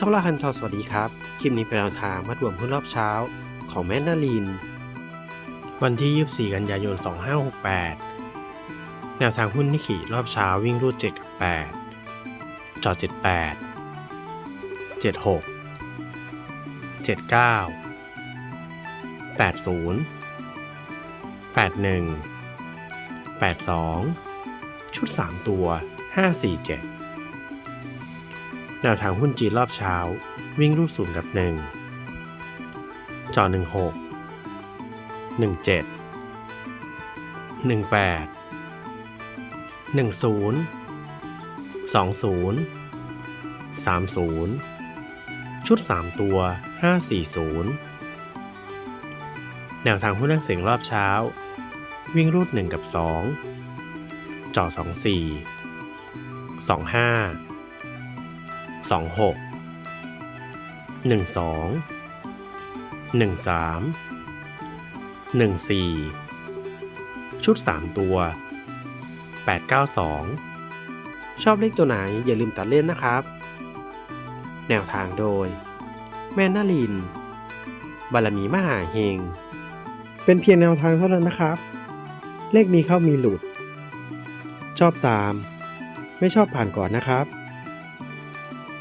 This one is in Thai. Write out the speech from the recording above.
ช่องล่าคันทอสวัสดีครับ คลิปนี้เป็นแนวทางมัดรวมหุ้นรอบเช้า ของแม่นาลิน วันที่ 24 กันยายน 2568 แนวทางหุ้นนิขี่รอบเช้าวิ่งรูด 7 กับ 8 จอ78 76 79 80 81 82 ชุด 3 ตัว 547 แนวทางหุ้นจีนรอบเช้า วิ่งรูดศูนย์กับ 1 จอ 16 17 18 10 20 30 ชุด 3 ตัว 540 แนวทางหุ้นนักเสียงรอบเช้า วิ่งรูด 1 กับ 2จอ24 25 สองหกหนึ่งสองหนึ่งสามหนึ่งสี่ชุดสามตัวแปดเก้าสองชอบเลขตัวไหนอย่าลืมตัดเล่นนะครับ แนวทางโดย แม่นาลิน บารมีมหาเฮง เป็นเพียงแนวทางเท่านั้นนะครับ เลขมีเข้ามีหลุด ชอบตาม ไม่ชอบผ่านก่อนนะครับ